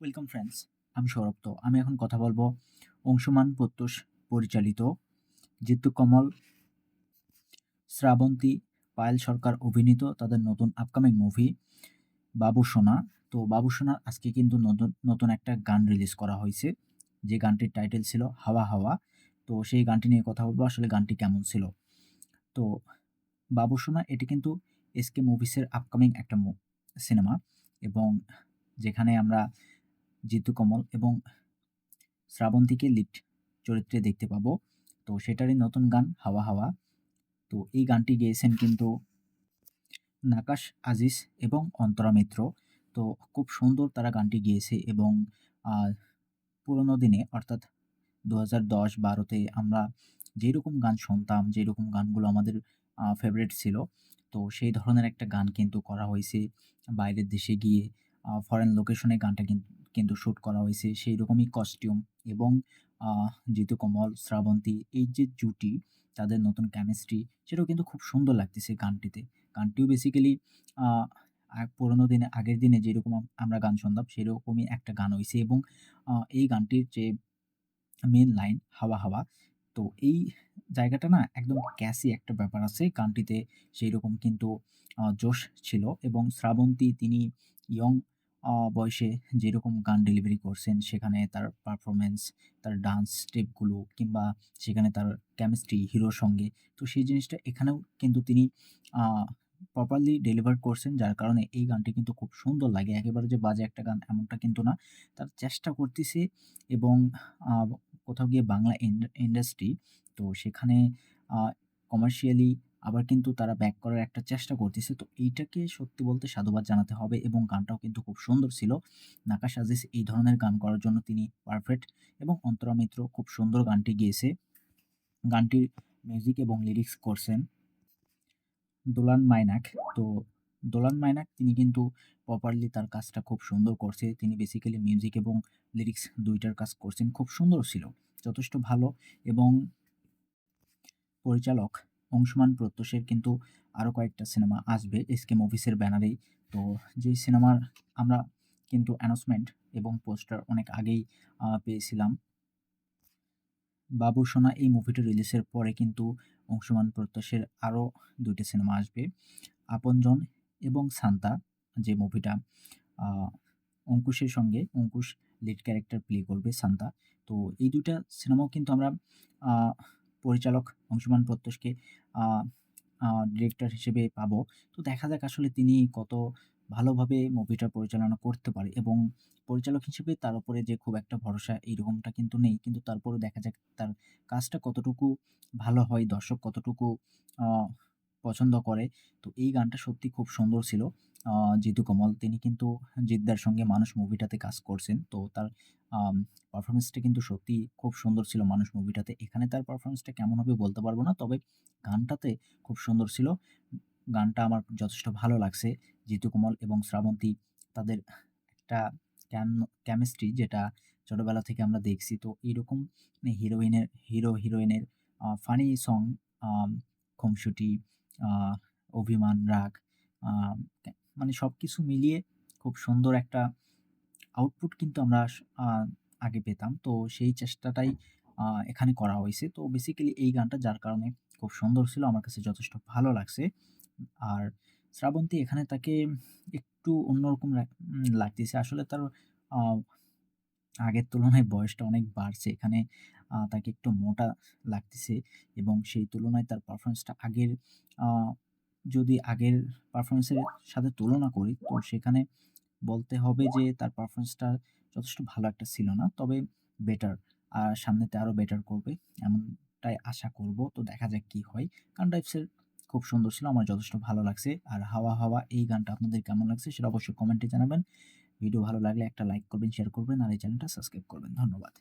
Welcome friends আমি সৌরভ তো আমি এখন কথা বলব অংশুমান প্রত্যুষ পরিচালিত জিতু কমল, শ্রাবন্তী পায়েল সরকার অভিনীত তাদের নতুন আপকামিং মুভি বাবু সোনা। তো বাবু সোনা আজকে কিন্তু নতুন নতুন একটা গান রিলিজ করা হয়েছে। যে গানটির টাইটেল ছিল হাওয়া হাওয়া। তো সেই গানটি নিয়ে কথা বলব, আসলে গানটি কেমন ছিল। তো বাবু সোনা, এটি কিন্তু এসকে মুভিসের আপকামিং একটা সিনেমা এবং যেখানে আমরা জিতু কমল এবং শ্রাবন্তীকে লিড চরিত্রে দেখতে পাবো। তো সেটারই নতুন গান, হাওয়া হাওয়া। তো এই গানটি গেয়েছেন কিন্তু নাকাশ আজিজ এবং অন্তরা মিত্র। তো খুব সুন্দর তারা গানটি গিয়েছে এবং পুরোনো দিনে অর্থাৎ দু হাজার দশ বারোতে আমরা যেরকম গান শুনতাম, যেরকম গানগুলো আমাদের ফেভারিট ছিল, তো সেই ধরনের একটা গান কিন্তু করা হয়েছে। বাইরের দেশে গিয়ে ফরেন লোকেশনে গানটা কিন্তু কিন্তু শ্যুট করা হয়েছে সেই রকমই কস্টিউম এবং জিতু কমল, শ্রাবন্তী এই যে জুটি, তাদের নতুন কেমিস্ট্রি সেটাও কিন্তু খুব সুন্দর লাগতেছে গানটিতে। গানটিও বেসিক্যালি পুরোনো দিনে, আগের দিনে যেরকম আমরা গান শুনতাম, সেরকমই একটা গান হয়েছে এবং এই গানটির যে মেন লাইন হাওয়া হাওয়া, তো এই জায়গাটা না একদম ক্যাসি একটা ব্যাপার আছে গানটিতে। সেই রকম কিন্তু জোশ ছিল এবং শ্রাবন্তী, তিনি ইয়ং বয়সে যেরকম গান ডেলিভারি করছেন, সেখানে তার পারফরমেন্স তার ডান্স স্টেপগুলো কিংবা সেখানে তার কেমিস্ট্রি হিরোর সঙ্গে, তো সেই জিনিসটা এখানেও কিন্তু তিনি প্রপারলি ডেলিভার করছেন, যার কারণে এই গানটি কিন্তু খুব সুন্দর লাগে। একেবারে যে বাজে একটা গান এমনটা কিন্তু না। তার চেষ্টা করতেছে এবং কোথাও গিয়ে বাংলা ইন্ডাস্ট্রি তো সেখানে কমার্শিয়ালি আবার কিন্তু তারা ব্যাক করার একটা চেষ্টা করতেছে। তো এইটাকে সত্যি বলতে সাধুবাদ জানাতে হবে এবং গানটাও কিন্তু খুব সুন্দর ছিল। নাকা আজিজ এই ধরনের গান করার জন্য তিনি পারফেক্ট এবং অন্তরা মিত্র খুব সুন্দর গানটি গিয়েছে। গানটির মিউজিক এবং লিরিক্স করছেন দোলান মাইনাক। তো দোলান মাইনাক তিনি কিন্তু প্রপারলি তার কাজটা খুব সুন্দর করছে। তিনি বেসিক্যালি মিউজিক এবং লিরিক্স দুইটার কাজ করছেন। খুব সুন্দর ছিল, যথেষ্ট ভালো এবং পরিচালক অংশুমান প্রত্যুষের কিন্তু আরও কয়েকটা সিনেমা আসবে এসকে মুভিসের ব্যানারেই। তো যেই সিনেমার আমরা কিন্তু অ্যানাউন্সমেন্ট এবং পোস্টার অনেক আগেই পেয়েছিলাম। বাবু সোনা এই মুভিটা রিলিজের পরে কিন্তু অংশুমান প্রত্যাশের আরও দুইটি সিনেমা আসবে। আপনজন এবং সান্তা, যে মুভিটা অঙ্কুশের সঙ্গে অঙ্কুশ লিড ক্যারেক্টার প্লে করবে সান্তা। তো এই দুইটা সিনেমাও কিন্তু আমরা পরিচালক অংশমান প্রত্যুষকে ডিরেক্টর হিসেবে পাব। তো দেখা যাক আসলে তিনি কত ভালোভাবে মুভিটা পরিচালনা করতে পারে এবং পরিচালক হিসেবে তার উপরে যে খুব একটা ভরসা এইরকমটা কিন্তু নেই। কিন্তু তারপরে দেখা যাক তার কাজটা কতটুকু ভালো হয়, দর্শক কতটুকু পছন্দ করে। তো এই গানটা সত্যি খুব সুন্দর ছিল। জিতু কমল, তিনি কিন্তু জিদ্দার সঙ্গে মানুষ মুভিটাতে কাজ করছেন। তো তার পারফরমেন্সটা কিন্তু সত্যি খুব সুন্দর ছিল মানুষ মুভিটাতে এখানে তার পারফরমেন্সটা কেমন হবে বলতে পারব না, তবে গানটাতে খুব সুন্দর ছিল। গানটা আমার যথেষ্ট ভালো লাগছে। জিতু কমল এবং শ্রাবন্তী, তাদের একটা কেমিস্ট্রি যেটা ছোটোবেলা থেকে আমরা দেখছি। তো এইরকম হিরোইনের হিরো হিরোইনের ফানি সং খুমসুটি অভিমান, রাগ মানে সব কিছু মিলিয়ে খুব সুন্দর একটা আউটপুট কিন্তু আমরা আগে পেতাম। তো সেই চেষ্টাটাই এখানে করা হয়েছে। তো বেসিক্যালি এই গানটা যার কারণে খুব সুন্দর ছিল, আমার কাছে যথেষ্ট ভালো লাগছে। আর শ্রাবন্তী এখানে তাকে একটু অন্যরকম লাগতেছে। আসলে তার আগের তুলনায় বয়সটা অনেক বাড়ছে। এখানে তাকে একটু মোটা লাগতেছে এবং সেই তুলনায় তার পারফরমেন্সটা আগের যদি আগের পারফরমেন্সের সাথে তুলনা করি, তো সেখানে বলতে হবে যে তার পারফরমেন্সটা যথেষ্ট ভালো একটা ছিল না, তবে বেটার আর সামনেতে আরও বেটার করবে এমনটাই আশা করব। তো দেখা যাক কী হয়। কারণ টাইপসের খুব সুন্দর ছিল, আমার যথেষ্ট ভালো লাগছে। আর হাওয়া হাওয়া এই গানটা আপনাদের কেমন লাগছে সেটা অবশ্যই কমেন্টে জানাবেন। ভিডিও ভালো লাগলে একটা লাইক করবেন শেয়ার করবেন আর এই চ্যানেলটা সাবস্ক্রাইব করবেন। ধন্যবাদ।